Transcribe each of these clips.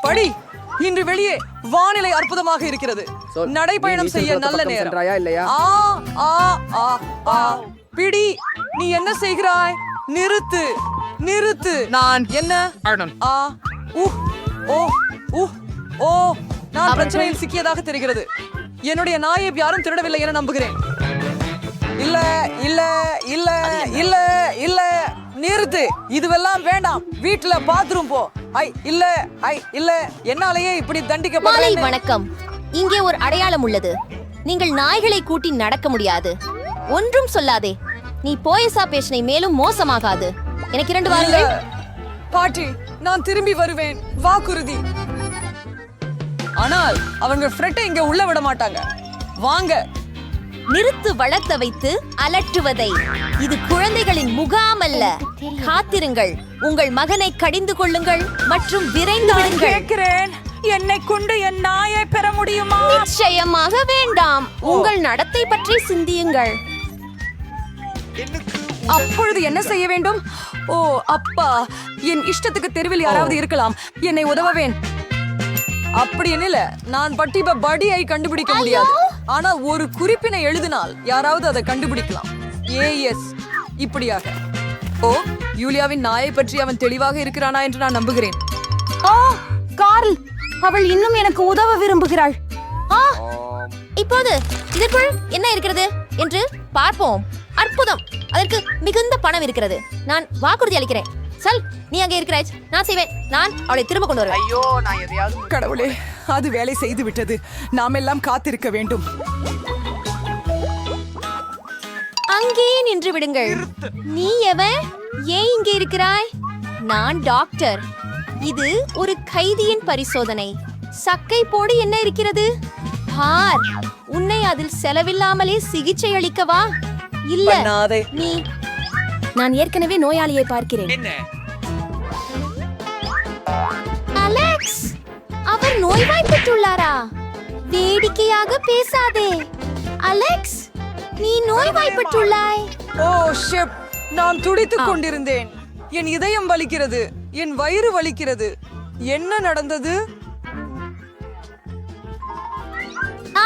படி இன்று வெளியே வானிலை அற்புதமாக இருக்கிறது. நடைபயணம் செய்ய நல்ல நேரம்? ஆ ஆ ஆ ஆ. பிடி நீ என்ன செய்கிறாய்? நிறுத்து நிறுத்து. நான் என்ன. ஆ உஹ் ஓ உஹ் ஓ. நான் பிரச்சனையில் சிக்கியதாக தெரிகிறது. என்னுடைய நாயை யாரும் திருடவில்லை என நம்புகிறேன். இல்ல இல்ல இல்ல இல்ல இல்ல. நிறுத்து. இதுவெல்லாம் வேண்டாம். வீட்டுல பாத்ரூம் போ. ஐ இல்ல ஐ இல்ல. என்னாலேயே இப்படி மாலை தண்டிக்கப்படுறேன்னு வணக்கம். இங்கே ஒரு அடையாளம் உள்ளது. நீங்கள் நாய்களை கூட்டி நடக்க முடியாது. ஒன்றும் சொல்லாதே. நீ போயசா பேஷனை மேலும் மோசமாகாது. எனக்கு இரண்டு. வாருங்கள். பாட்டி நான் திரும்பி வருவேன். வாக்குறுதி ஆனால் அவங்க ஃப்ரெட்டை இங்க உள்ள விட மாட்டாங்க. வாங்க. நிறுத்து வளர்த்த வைத்து அலட்டுவதை இது குழந்தைகளின் முகாம் அல்ல. காத்திருங்கள். உங்கள் மகனை கடிந்து கொள்ளுங்கள் மற்றும் விரைந்து விடுங்கள். கேட்கிறேன். என்னை கொண்டு என் நாயை பெற முடியுமா? நிச்சயமாக வேண்டாம். உங்கள் நடத்தை பற்றி சிந்தியுங்கள். அப்பொழுது என்ன செய்ய வேண்டும்? ஓ அப்பா என் இஷ்டத்துக்கு தெருவில் யாராவது இருக்கலாம். என்னை உதவவேன் அப்படி இல்ல நான் பட்டிப படியை கண்டுபிடிக்க முடியாது. ஆனா ஒரு குறிப்பினை எழுதினால் யாராவது அதை கண்டுபிடிக்கலாம். ஏஎஸ் இப்படியாக. ஓ யூலியாவின் நாயை பற்றி அவன் தெளிவாக இருக்கிறானா என்று நான் நம்புகிறேன். ஓ கார்ல் அவள் இன்னும் எனக்கு உதவ விரும்புகிறாள். ஆ இப்போது இதற்குள் என்ன இருக்கிறது என்று பார்ப்போம். அற்புதம். அதற்கு மிகுந்த பணம் இருக்கிறது. நான் வாக்குறுதி அளிக்கிறேன். சல் நீ அங்கே இருக்கிறாய். நான் செய்வேன். நான் அவளை திரும்ப கொண்டு வருவேன். ஐயோ நான் எதையாவது கடவுளே. அது வேலை செய்து விட்டது. நாம் எல்லாம் காத்திருக்க வேண்டும். அங்கேயே நின்று விடுங்கள். நீ எவன்? ஏன் இங்கே இருக்கிறாய்? நான் டாக்டர். இது ஒரு கைதியின் பரிசோதனை. சக்கை போடு என்ன இருக்கிறது? பார் உன்னை அதில் செலவில்லாமலே சிகிச்சை அளிக்கவா இல்ல. நீ நான் ஏற்கனவே நோயாளியை பார்க்கிறேன். என்ன? அலெக்ஸ் அவர் நோய்வாய்ப்பட்டுள்ளாரா வேடிக்கையாக பேசாதே. அலெக்ஸ் நீ நோய்வாய்ப்பட்டுள்ளாய் ஓ ஷெப் நான் துடித்துக் கொண்டிருந்தேன். என் இதயம் வலிக்கிறது என் வயிறு வலிக்கிறது. என்ன நடந்தது?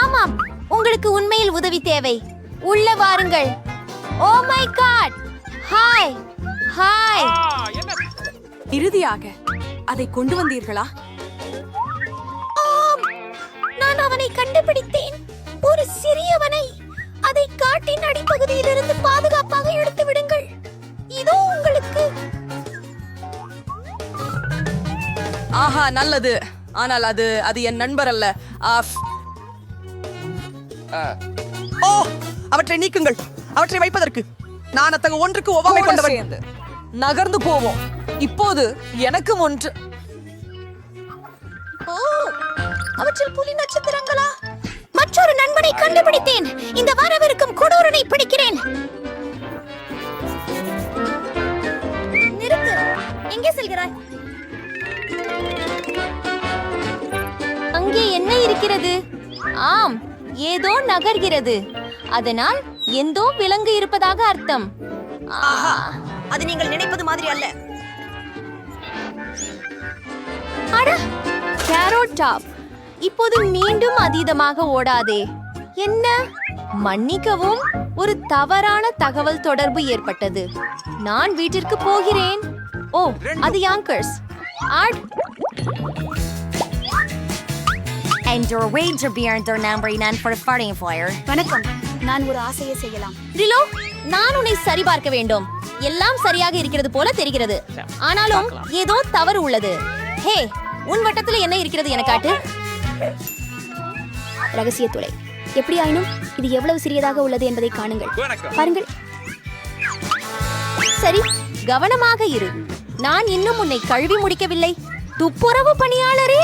ஆமாம் உங்களுக்கு உண்மையில் உதவி தேவை. உள்ள வாருங்கள். Oh my God! Hi hi. இறுதியாக அதை கொண்டு வந்தீர்களா? கண்டுபிடித்தேன். ஒரு சிறியவனை அதை காட்டின் அடிப்பகுதியிலிருந்து பாதுகாப்பாக எடுத்து விடுங்கள். இதோ உங்களுக்கு. ஆஹா நல்லது. ஆனால் அது அது என் நண்பர் அல்ல. ஆஃப். ஓ அவற்றை நீக்குங்கள். அவற்றை வைப்பதற்கு. நான் அத்தகைய ஒன்றுக்கு ஒவ்வாமை சேர்ந்து. நகர்ந்து போவோம். இப்போது எனக்கும் ஒன்று. ஓ அவற்றில் புலி நட்சத்திரங்களா? மற்றொரு நண்பனை கண்டுபிடித்தேன். இந்த வரவிருக்கும் கொடூரனை பிடிக்கிறேன். நிறுத்து. எங்கே செல்கிறாய்? அங்கே என்ன இருக்கிறது? ஆம் ஏதோ நகர்கிறது. அதனால் எந்தோ விலங்கு இருப்பதாக அர்த்தம். ஆஹா அது நீங்கள் நினைப்பது மாதிரி அல்ல. அட! கேரோட் டாப் இப்போது மீண்டும் அதீதமாக ஓடாதே. என்ன? மன்னிக்கவும் ஒரு தவறான தகவல் தொடர்பு ஏற்பட்டது. நான் வீட்டிற்கு போகிறேன். ஓ அது Yonkers ad. And your wager beyond their number none for fighting fire. வணக்கம். நான் ஒரு ஆசையை செய்யலாம். ரிலோ நான் உன்னை சரிபார்க்க வேண்டும். எல்லாம் சரியாக இருக்கிறது போல தெரிகிறது. ஆனாலும் ஏதோ தவறு உள்ளது. ஹே உன் வட்டத்துல என்ன இருக்கிறது என காட்டு ரகசிய துளை எப்படி ஆயினும் இது எவ்வளவு சிறியதாக உள்ளது என்பதை காணுங்கள். பாருங்கள். சரி கவனமாக இரு. நான் இன்னும் உன்னை கழுவி முடிக்கவில்லை. துப்புரவு பணியாளரே!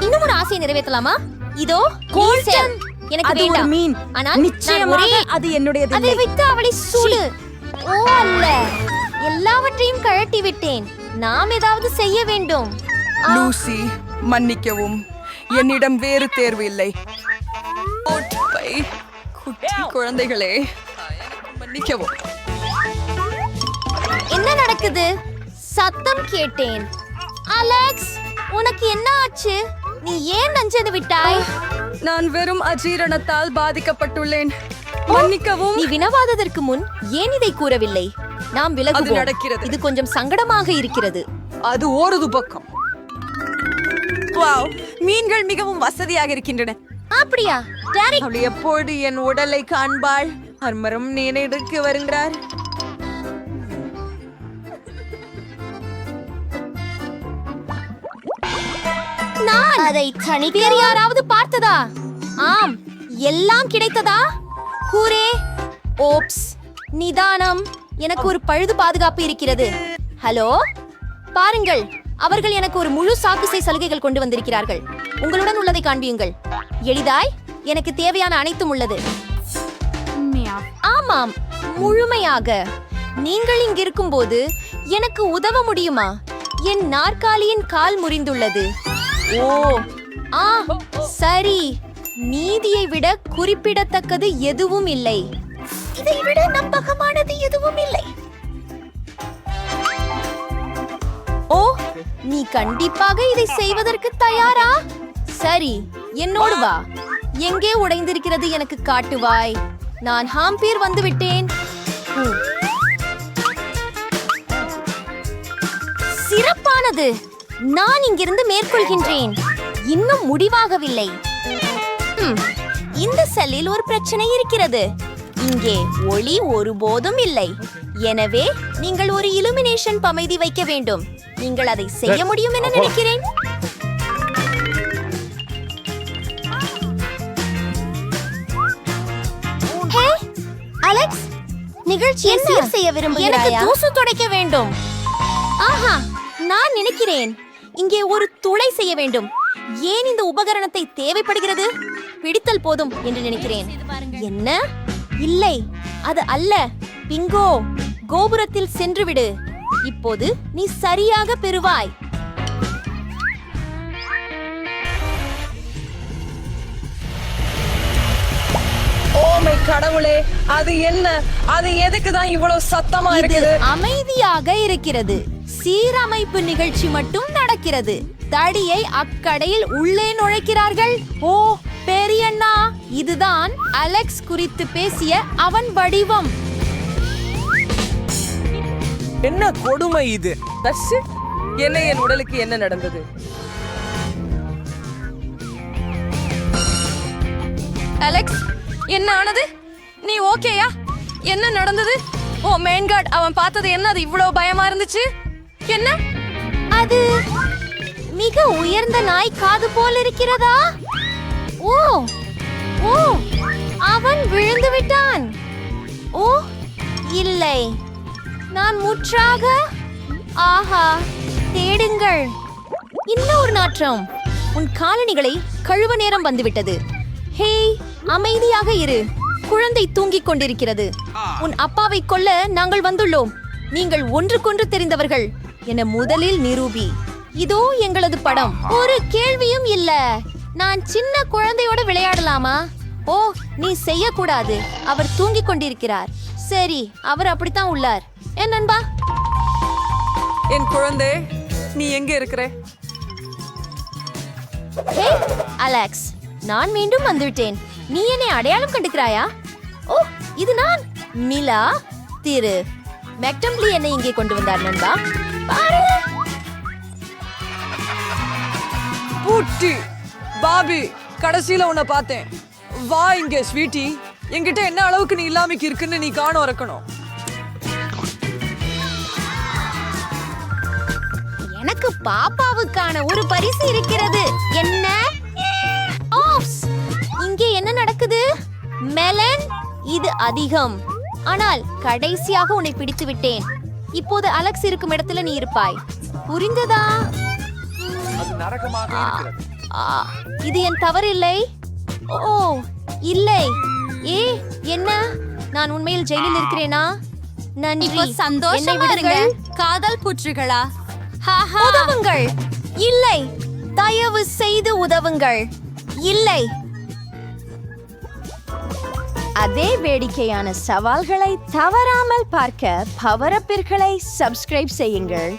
இன்னும் ஒரு ஆசையை நிறைவேற்றலாமா? இதோ கோல்டன். எனக்கு வேண்டாம். மீன். ஆனால் நிச்சயமாக அது என்னுடையது அதை வைத்து அவளை சுடு. ஓ அல்ல. எல்லாவற்றையும் கழட்டி விட்டேன். நாம் ஏதாவது செய்ய வேண்டும். லூசி மன்னிக்கவும். என்னிடம் வேறு தேர்வு இல்லை. குட்டி குழந்தைகளே மன்னிக்கவும். என்ன நடக்குது? சத்தம் கேட்டேன். அலெக்ஸ் உனக்கு என்ன ஆச்சு? நீ ஏன் நஞ்சது விட்டாய்? நான் வெறும் அஜீரணத்தால் பாதிக்கப்பட்டுள்ளேன். மன்னிக்கவும். நீ வினவாததற்கு முன் ஏன் இதை கூறவில்லை? நாம் விலகுவோம். அது நடக்கிறது. இது கொஞ்சம் சங்கடமாக இருக்கிறது. அது ஓரது பக்கம். வாவ் மீன்கள் மிகவும் வசதியாக இருக்கின்றன. அப்படியா? அவள் எப்போது என் உடலை காண்பாள்? அர்மரம் நீனெடுக்க வருகிறார். நான் அதை தனி வேறு யாராவது பார்த்ததா? ஆம் எல்லாம் கிடைத்ததா? கூரே ஓப்ஸ் நிதானம். எனக்கு ஒரு பழுது பாதுகாப்பு இருக்கிறது. ஹலோ? பாருங்கள் அவர்கள் எனக்கு ஒரு முழு சாக்குசை சலுகைகள் கொண்டு வந்திருக்கிறார்கள். உங்களுடன் உள்ளதை காண்பியுங்கள். எளிதாய் எனக்கு தேவையான அனைத்தும் உள்ளது. ஆமாம் முழுமையாக. நீங்கள் இங்கிருக்கும் போது எனக்கு உதவ முடியுமா? என் நாற்காலியின் கால் முறிந்துள்ளது. ஓ. ஆ சரி. நீதியை விட குறிப்பிடத்தக்கது எதுவும் இல்லை. இதை விட நம்பகமானது எதுவும் இல்லை. ஓ நீ கண்டிப்பாக இதை செய்வதற்கு தயாரா? சரி என்னோடு வா. எங்கே உடைந்திருக்கிறது எனக்கு காட்டுவாய். நான் ஹாம்பீர் வந்து விட்டேன் சிறப்பானது. நான் இங்கிருந்து மேற்கொள்கின்றேன். இன்னும் முடிவாகவில்லை. இந்த செல்லில் ஒரு பிரச்சனை இருக்கிறது. இங்கே ஒளி ஒருபோதும் இல்லை. எனவே நீங்கள் ஒரு இலுமினேஷன் பமைதி வைக்க வேண்டும். நீங்கள் அதை செய்ய முடியும் என நினைக்கிறேன். ஹே, அலெக்ஸ் நிகழ்ச்சியை சீர் செய்ய விரும்புகிறாயா? எனக்கு தூசு துடைக்க வேண்டும். ஆஹா நான் நினைக்கிறேன். இங்கே ஒரு துளை செய்ய வேண்டும். ஏன் இந்த உபகரணத்தை தேவைப்படுகிறது? பிடித்தல் போதும் என்று நினைக்கிறேன். என்ன? இல்லை. அது அல்ல. பிங்கோ கோபுரத்தில் சென்று விடு. இப்போது நீ சரியாக பெறுவாய். ஓமை கடவுளே அது என்ன? அது எதுக்கு தான் இவ்வளவு சத்தமா இருக்குது? அமைதியாக இருக்கிறது. சீரமைப்பு நிகழ்ச்சி மட்டும் நடக்கிறது. தடியை அக்கடையில் உள்ளே நுழைக்கிறார்கள். ஓ பெரியண்ணா இதுதான் அலெக்ஸ் குறித்து பேசிய அவன் வடிவம். என்ன கொடுமை இது? என்ன என் உடலுக்கு என்ன நடந்தது? அலெக்ஸ் என்ன ஆனது? நீ ஓகேயா? என்ன நடந்தது? ஓ மெயின் கார்டு அவன் பார்த்தது என்ன? அது இவ்வளவு பயமா இருந்துச்சு? என்ன? அது மிக உயர்ந்த நாய் காது போல் இருக்கிறதா? ஓ ஓ அவன் விழுந்து விட்டான். ஓ இல்லை. நான் முற்றாக ஆஹா தேடுங்கள். இன்னொரு நாற்றம். உன் காலணிகளை கழுவ நேரம் வந்துவிட்டது. ஹேய் அமைதியாக இரு. குழந்தை தூங்கிக் கொண்டிருக்கிறது. உன் அப்பாவை கொல்ல நாங்கள் வந்துள்ளோம். நீங்கள் ஒன்றுக்கொன்று தெரிந்தவர்கள். என முதலில் நிரூபி. இதோ எங்களது படம். ஒரு கேள்வியும் இல்ல. நான் சின்ன குழந்தையோட விளையாடலாமா? ஓ நீ செய்யக்கூடாது. அவர் தூங்கிக் கொண்டிருக்கிறார். சரி அவர் அப்படித்தான் உள்ளார். என் நண்பா? என் குழந்தை நீ எங்க இருக்கிற? ஹே அலெக்ஸ் நான் மீண்டும் வந்துவிட்டேன். நீ என்னை அடையாளம் கண்டுக்கிறாயா? ஓ இது நான். மிலா திரு. மெக்டம்லி என்னை இங்கே கொண்டு வந்தார் நண்பா. பூட்டி பாபி கடைசியில உன்னை பார்த்தேன். வா இங்க ஸ்வீட்டி. என்கிட்ட என்ன அளவுக்கு நீ இல்லாமைக்கு இருக்குன்னு நீ காண இருக்கணும் எனக்கு பாப்பாவுக்கான ஒரு பரிசு இருக்கிறது. என்ன? இங்கே என்ன நடக்குது? மெலன் இது அதிகம். ஆனால் கடைசியாக உன்னை பிடித்து விட்டேன். இப்போது அலெக்ஸ் இருக்கும் இடத்துல நீ இருப்பாய். புரிந்ததா? அது நரகமாக இருக்கிறது. ஆ, இது என் தவறில்லை? ஓ இல்லை. ஏ என்ன? நான் உண்மையில் ஜெயிலில் இருக்கிறேனா? நன்றி. இப்போ சந்தோஷமா இருங்க. காதல் புற்றுகளா? உதவுங்கள். இல்லை. தயவு செய்து உதவுங்கள். இல்லை. அதே வேடிக்கையான சவால்களை தவறாமல் பார்க்க பவரப்பிற்களை சப்ஸ்கிரைப் செய்யுங்கள்.